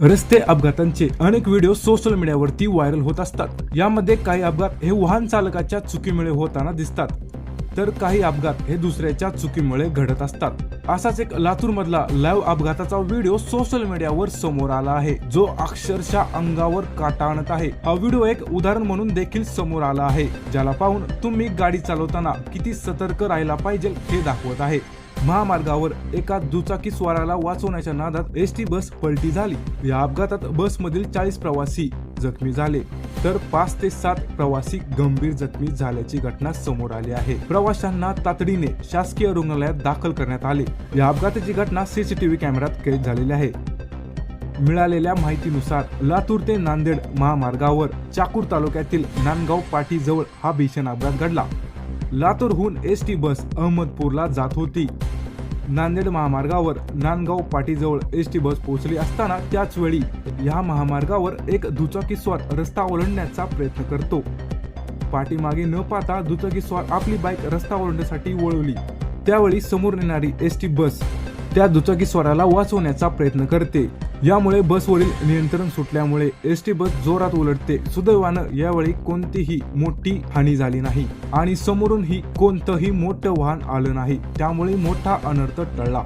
रस्ते अपघातांचे अनेक video social मीडियावरती व्हायरल होत असतात. यामध्ये काही अपघात हे वाहन चालकाच्या चुकीमुळे होताना दिसतात. तर काही अपघात हे दुसऱ्याच्या चुकीमुळे घडत असतात. असाच एक लातूर मधला लाईव्ह अपघाताचा व्हिडिओ सोशल मीडियावर समोर आला आहे. जो अक्षरशः अंगावर काटा आणत आहे. हा व्हिडिओ एक उदाहरण म्हणून देखील समोर आला आहे. ज्याला पाहून तुम्ही गाडी चालवताना किती सतर्क राहायला पाहिजे हे दाखवत आहे. महामार्गावर एका दुचाकी स्वाराला वाचवण्याच्या नादात एस टी बस पलटी झाली. या अपघातात बसमधील चाळीस प्रवासी जखमी झाले तर पाच ते सात प्रवासी गंभीर जखमी झाल्याची घटना समोर आली आहे. प्रवाशांना तातडीने शासकीय रुग्णालयात दाखल करण्यात आले. या अपघाताची घटना सीसीटीव्ही कॅमेऱ्यात कैद झालेली आहे. मिळालेल्या माहितीनुसार लातूर ते नांदेड महामार्गावर चाकूर तालुक्यातील नांदगाव पाटीजवळ हा भीषण अपघात घडला. लातूरहून एस टी बस अहमदपूरला जात होती. नांदेड महामार्गावर नांदगाव पाटीजवळ एस टी बस पोहोचली असताना त्याच वेळी या महामार्गावर एक दुचाकीस्वार रस्ता ओलांडण्याचा प्रयत्न करतो. पाठीमागे न पाहता दुचाकीस्वार आपली बाईक रस्ता ओलांडण्यासाठी वळवली. त्यावेळी समोर येणारी एस टी बस त्या दुचाकीस्वाराला वाचवण्याचा प्रयत्न करते. यामुळे बसवरील नियंत्रण सुटल्यामुळे एस टी बस जोरात उलटते. सुदैवानं यावेळी कोणतीही मोठी हानी झाली नाही आणि समोरूनही कोणतंही मोठं वाहन आलं नाही. त्यामुळे मोठा अनर्थ टळला.